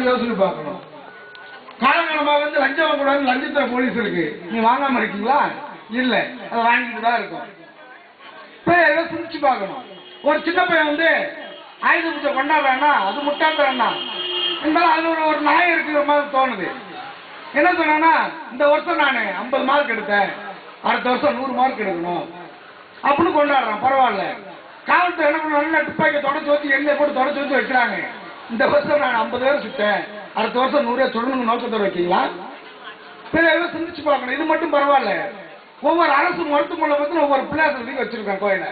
எல்லாரும் யோசனை பார்க்கணும். காலங்காலமா வந்து லஞ்சம் கூடாது லஞ்சத்துல போலீஸ் இருக்கு நீ வாங்காம இருக்கீங்களா? இல்ல அதை வாங்கிட்டு தான் இருக்கும். இப்ப ஏதோ சிந்திச்சு பார்க்கணும். ஒரு சின்ன பையன் வந்து ஆயுத பூஜை கொண்டாடுறான்னா அது முட்டாள்தான் இருந்தாலும் அது ஒரு ஒரு நாயம் இருக்கிற மாதிரி தோணுது. என்ன சொன்னா இந்த வருஷம் நான் ஐம்பது மார்க் எடுத்தேன். அடுத்த வருஷம் நூறு மார்க் எடுக்கணும். அப்படின்னு கொண்டாடுறான். பரவாயில்ல. காவல்துறை என்ன பண்ணுவாங்க துப்பாக்கி தொடச்சு வச்சு எண்ணெய் போட்டு தொடச்சு வச்சு வைக்கிறாங்க இந்த வருஷம் நான் ஐம்பது பேர் சுட்டேன். அடுத்த வருஷம் நூறு பேர் சொல்லணுங்க நோக்கத்தோட வைக்கீங்களா சரி சிந்திச்சு பார்க்கணும். இது மட்டும் பரவாயில்ல. ஒவ்வொரு அரசு மருத்துவமனை பற்றி ஒவ்வொரு பிள்ளையாசத்துக்கு வச்சிருக்கேன் கோயில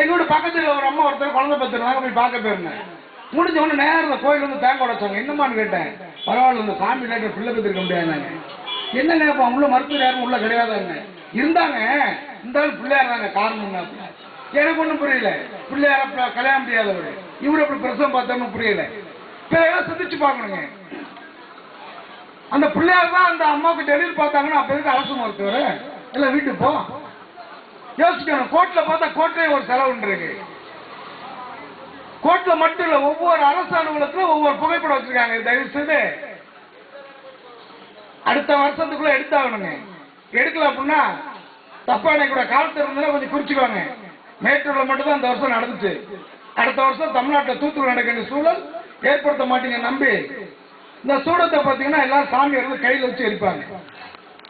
எங்களோட பக்கத்தில் ஒரு அம்மா ஒருத்தர் குழந்தை பத்திருந்தாங்க போய் பார்க்க போயிருந்தேன். முடிஞ்ச உடனே நேரில் கோயில் வந்து தேங்க உடைச்சாங்க. என்னமான்னு கேட்டேன். பரவாயில்ல இந்த சாமி நேற்று பிள்ளை பத்திருக்க முடியாதுங்க என்னங்க இப்போ உள்ள மருத்துவ யாரும் உள்ள கிடையாதாங்க. இருந்தாங்க. இருந்தாலும் பிள்ளையார் தாங்க காரணம் என்ன எனக்கு ஒன்றும் புரியல. பிள்ளையார கல்யாணம் முடியாதவர். இவர் எப்படி பிரசவம் பார்த்தோம்னு புரியல. பிள்ளைகளை சிந்திச்சு பார்க்கணுங்க. அந்த பிள்ளையார் தான் அந்த அம்மாவுக்கு டெலிவரி பார்த்தாங்கன்னா அப்ப எதுக்கு அரசு மருத்துவர்? இல்ல வீட்டுக்கு போ. யோசிக்கணும் கோர்ட்ல பார்த்தா கோர்ட்லயே ஒரு செலவு இருக்கு. கோர்ட்ல மட்டும் இல்ல ஒவ்வொரு அரசு அலுவலகத்துல ஒவ்வொரு புகைப்படம் வச்சிருக்காங்க தயவு செய்து அடுத்த வருஷத்துக்குள்ள எடுத்தாகணுங்க. எடுக்கல அப்படின்னா தப்பா எனக்கு கூட காலத்து இருந்தா கொஞ்சம் குறிச்சுக்கோங்க. மேட்டூர்ல மட்டும் தான் அந்த வருஷம் நடந்துச்சு. அடுத்த வருஷம் தமிழ்நாட்டில் தூத்துக்குடி நடக்கின்ற சூழல் ஏற்படுத்த மாட்டீங்க நம்பி. இந்த சூடத்தை பார்த்தீங்கன்னா எல்லாரும் சாமி இருந்து கையில் வச்சு எரிப்பாங்க.